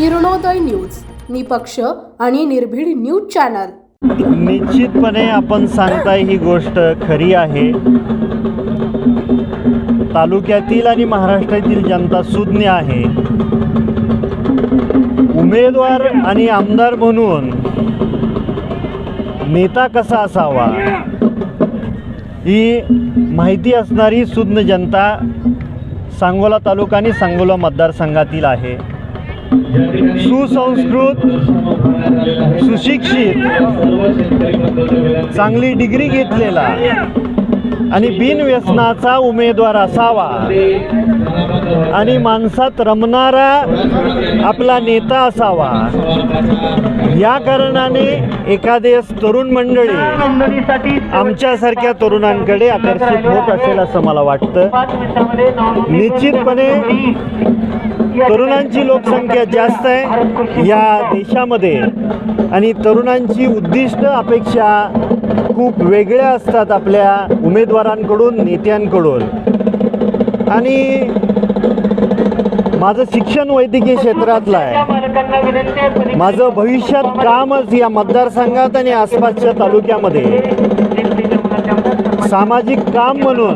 Kiranoday news. निपक्ष आणि निर्भीड न्यूज चॅनल. निश्चितपणे आपण सांगताय ही गोष्ट खरी आहे. तालुक्यातील आणि महाराष्ट्रातील जनता सुज्ञ आहे. उमेदवार आणि आमदार म्हणून नेता कसा असावा? ही माहिती असणारी सुज्ञ जनता सांगोला तालुका आणि सांगोला मतदारसंघातील आहे. सुसंस्कृत सुशिक्षित चांगली डिग्री घेतलेला आणि बिनव्यसनाचा उमेदवार असावा. आणि माणसात रमणारा आपला नेता असावा. या कारणाने एखादे तरुण मंडळी आमच्यासारख्या तरुणांकडे आकर्षित होत असेल असं मला वाटतं. निश्चितपणे तरुणांची लोकसंख्या जास्त आहे या देशामध्ये. आणि तरुणांची उद्दिष्ट अपेक्षा खूप वेगळ्या असतात आपल्या उमेदवारांकडून नेत्यांकडून. आणि माझं शिक्षण वैद्यकीय क्षेत्रातलं आहे. माझं भविष्यात कामच या मतदारसंघात आणि आसपासच्या तालुक्यामध्ये. सामाजिक काम म्हणून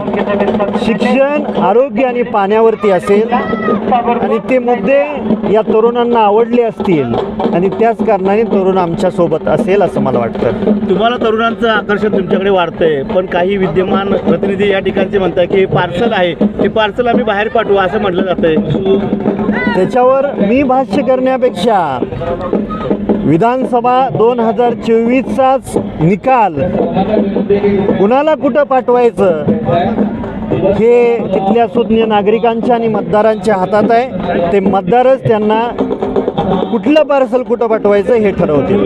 शिक्षण आरोग्य आणि पाण्यावरती असेल आणि ते मुद्दे या तरुणांना आवडले असतील आणि त्याच कारणाने तरुण आमच्यासोबत असेल असं मला वाटतं. तुम्हाला तरुणांचं आकर्षण तुमच्याकडे वाढतंय पण काही विद्यमान प्रतिनिधी या ठिकाणचे म्हणतात की पार्सल आहे ते पार्सल आम्ही बाहेर पाठवू असं म्हटलं जातंय. त्याच्यावर मी भाष्य करण्यापेक्षा विधानसभा दोन हजार चोवीसचाच निकाल कुणाला कुठं पाठवायचं? हे तिथल्या सुज्ञ नागरिकांच्या आणि मतदारांच्या हातात आहे. ते मतदारच त्यांना कुठलं पार्सल कुठं पाठवायचं हे ठरवतील.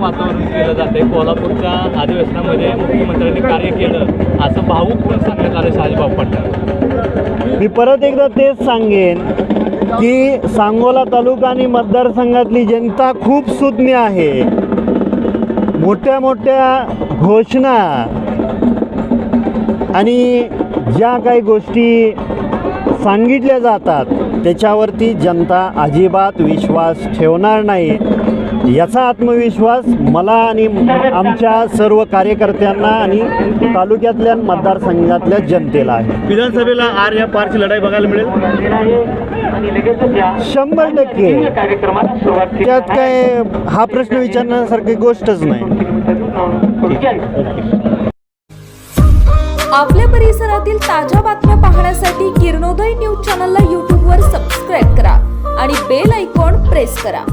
वातावरण केलं जाते कोल्हापूरच्या अधिवेशनामध्ये मुख्यमंत्र्यांनी कार्य केलं. असं भाऊक पण सांगण्यात आलं पटणार मी परत एकदा तेच सांगेन. की सांगोला तालुका आणि मतदारसंघातली जनता खूप सुज्ञ आहे. मोठ्या मोठ्या घोषणा आणि ज्या काही गोष्टी सांगितल्या जातात त्याच्यावरती जनता अजिबात विश्वास ठेवणार नाही. याचा आत्मविश्वास मला आणि आमच्या सर्व कार्यकर्त्यांना आणि तालुक्यातल्या मतदारसंघातल्या जनतेला आहे. विधानसभेला आर या पारची लढाई बघायला मिळेल? शंभर टक्के. त्यात काय हा प्रश्न विचारण्यासारखी गोष्टच नाही. आपल्या परिसरातील ताज्या बातम्या पाहण्यासाठी किरणोदय न्यूज चॅनलला यूट्यूबवर सबस्क्राईब करा आणि बेल आयकॉन प्रेस करा.